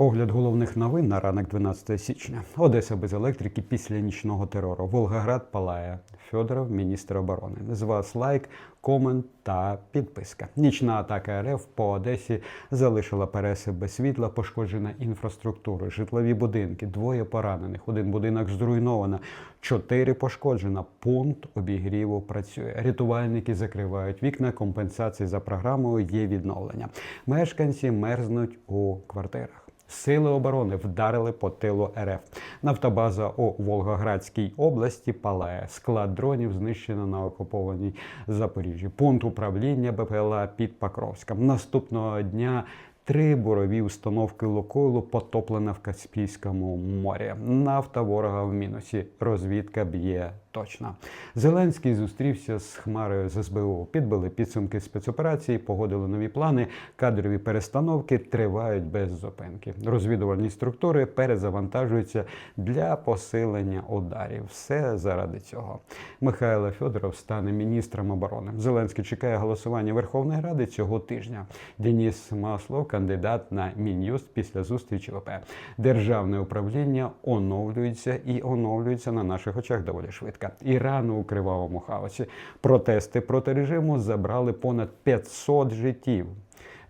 Огляд головних новин на ранок 12 січня. Одеса без електрики після нічного терору. Волгоград палає. Федоров, міністр оборони. З вас лайк, комент та підписка. Нічна атака РФ по Одесі залишила переси без світла, пошкоджена інфраструктура, житлові будинки, двоє поранених, один будинок зруйновано, чотири пошкоджено. Пункт обігріву працює. Рятувальники закривають вікна. Компенсації за програмою є відновлення. Мешканці мерзнуть у квартирах. Сили оборони вдарили по тилу РФ. Нафтобаза у Волгоградській області палає. Склад дронів знищено на окупованій Запоріжжі. Пункт управління БПЛА під Покровськом. Наступного дня три бурові установки Лукойлу потоплено в Каспійському морі. Нафта ворога в мінусі. Розвідка б'є точно. Зеленський зустрівся з Хмарою з СБУ. Підбили підсумки спецоперації, погодили нові плани. Кадрові перестановки тривають без зупинки. Розвідувальні структури перезавантажуються для посилення ударів. Все заради цього. Михайло Федоров стане міністром оборони. Зеленський чекає голосування Верховної Ради цього тижня. Деніс Маслов, кандидат на мін'юст після зустрічі ВП. Державне управління оновлюється і оновлюється на наших очах доволі швидко. Іран у кривавому хаосі. Протести проти режиму забрали понад 500 життів.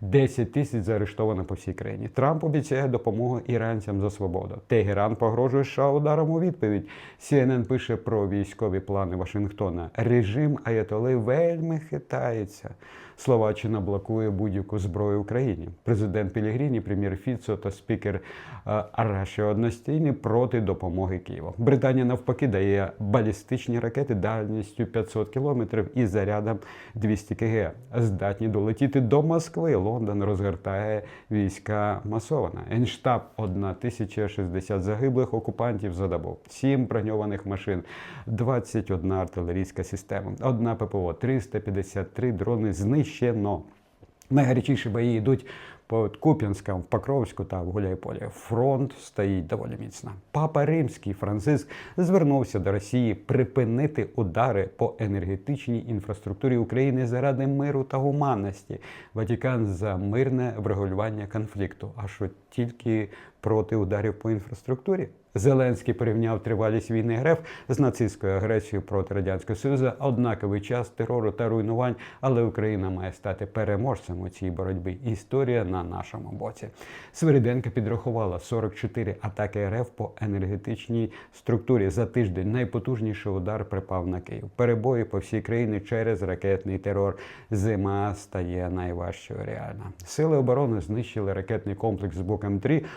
10 тисяч заарештовано по всій країні. Трамп обіцяє допомогу іранцям за свободу. Тегеран погрожує США ударом у відповідь. CNN пише про військові плани Вашингтона. Режим Аятоли вельми хитається. Словаччина блокує будь-яку зброю Україні. Президент Пілігріні, прем'єр Фіцо та спікер е, Араші одностійні проти допомоги Києву. Британія навпаки дає балістичні ракети дальністю 500 кілометрів і зарядом 200 кг. Здатні долетіти до Москви. Лондон розгортає війська масована. Енштаб 1060 загиблих окупантів за добу, 7 броньованих машин, 21 артилерійська система, одна ППО, 353 дрони знищено. Найгарячіші бої йдуть по Куп'янськам, в Покровську та в Гуляйполі. Фронт стоїть доволі міцно. Папа Римський Франциск звернувся до Росії припинити удари по енергетичній інфраструктурі України заради миру та гуманності. Ватикан за мирне врегулювання конфлікту. А що тільки проти ударів по інфраструктурі? Зеленський порівняв тривалість війни РФ з нацистською агресією проти радянського союзу. Однаковий час терору та руйнувань, але Україна має стати переможцем у цій боротьбі. Історія на нашому боці. Свириденка підрахувала 44 атаки РФ по енергетичній структурі за тиждень. Найпотужніший удар припав на Київ. Перебої по всій країні через ракетний терор. Зима стає найважчою реально. Сили оборони знищили ракетний комплекс з боком 3